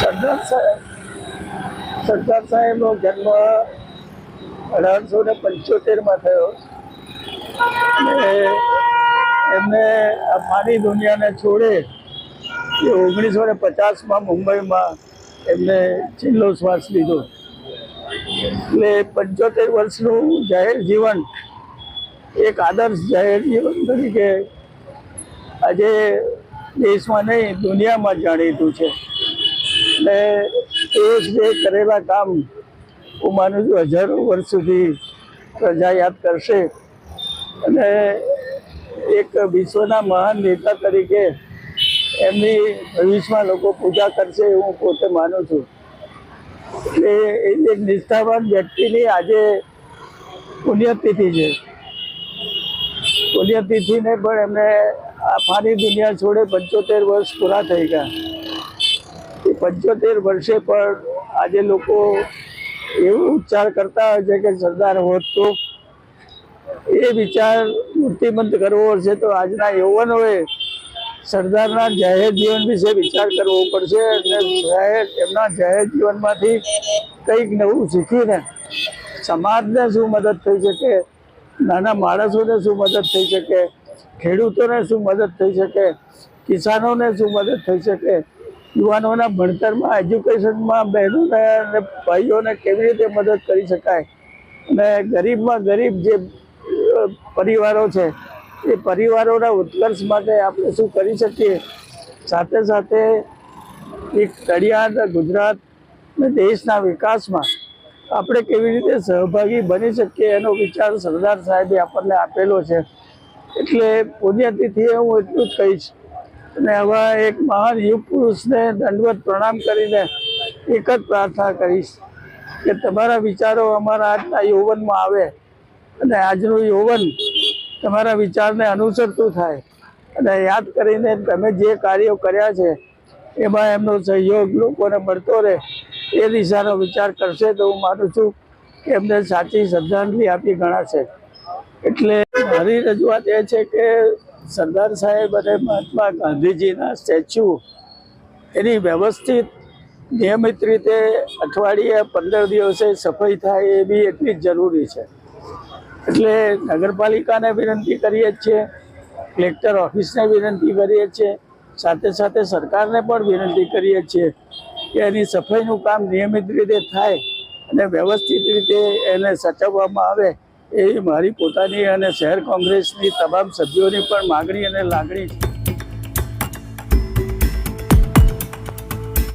સરદાર સાહેબ, સરદાર સાહેબનો જન્મ અઢારસો ને પંચોતેરમાં થયો. એમને આ ફાની દુનિયાને છોડે એ ઓગણીસો ને પચાસમાં મુંબઈમાં એમને છેલ્લો શ્વાસ લીધો. એટલે પંચોતેર વર્ષનું જાહેર જીવન એક આદર્શ જાહેર જીવન તરીકે આજે દેશમાં નહીં, દુનિયામાં જાણીતું છે. એટલે એ જે કરેલા કામ હું માનું છું હજારો વર્ષ સુધી પ્રજા યાદ કરશે. અને એક વિશ્વના મહાન નેતા તરીકે એમની ભવિષ્યમાં લોકો પૂજા કરશે હું પોતે માનું છું. એટલે એ એક નિષ્ઠાવાન વ્યક્તિની આજે પુણ્યતિથિ છે. પુણ્યતિથિને પણ એમને આ ફાની દુનિયા છોડે પંચોતેર વર્ષ પૂરા થઈ ગયા. પંચોતેર વર્ષે પણ આજે લોકો એવું ઉચ્ચાર કરતા હોય છે કે સરદાર હોત તો એ વિચાર મૂર્તિમંત કરવો છે તો આજના યુવાનોએ સરદારના જાહેર જીવન વિશે વિચાર કરવો પડશે અને જાહેર એમના જાહેર જીવનમાંથી કંઈક નવું શીખીને સમાજને શું મદદ થઈ શકે, નાના માણસોને શું મદદ થઈ શકે, ખેડૂતોને શું મદદ થઈ શકે, કિસાનોને શું મદદ થઈ શકે યુવાનોના ભણતરમાં એજ્યુકેશનમાં બહેનોને અને ભાઈઓને કેવી રીતે મદદ કરી શકાય? અને ગરીબમાં ગરીબ જે પરિવારો છે, એ પરિવારોના ઉત્કર્ષ માટે આપણે શું કરી શકીએ? સાથે સાથે એક તળિયાદ ગુજરાત અને દેશના વિકાસમાં આપણે કેવી રીતે સહભાગી બની શકીએ એનો વિચાર સરદાર સાહેબે આપણને આપેલો છે. એટલે પુણ્યતિથિએ હું એટલું જ કહીશ. અને હવે એક મહાન યુગ પુરુષને દંડવત પ્રણામ કરીને એક જ પ્રાર્થના કરીશ કે તમારા વિચારો અમારા આજના યૌવનમાં આવે અને આજનું યૌવન તમારા વિચારને અનુસરતું થાય અને યાદ કરીને તમે જે કાર્યો કર્યા છે, એમાં એમનો સહયોગ લોકોને મળતો રહે, એ દિશાનો વિચાર કરશે તો હું માનું છું કે એમને સાચી શ્રદ્ધાંજલિ આપી ગણાશે. એટલે મારી રજૂઆત એ છે કે સરદાર સાહેબ અને મહાત્મા ગાંધીજીના સ્ટેચ્યુ એની વ્યવસ્થિત, નિયમિત રીતે અઠવાડિયે પંદર દિવસે સફાઈ થાય એ બી એટલી જ જરૂરી છે. એટલે નગરપાલિકાને વિનંતી કરીએ છીએ, કલેક્ટર ઓફિસને વિનંતી કરીએ છીએ, સાથે સાથે સરકારને પણ વિનંતી કરીએ છીએ કે એની સફાઈનું કામ નિયમિત રીતે થાય અને વ્યવસ્થિત રીતે એને સાચવવામાં આવે એવી મારી પોતાની અને શહેર કોંગ્રેસની તમામ સભ્યોની પણ માગણી અને લાગણી છે.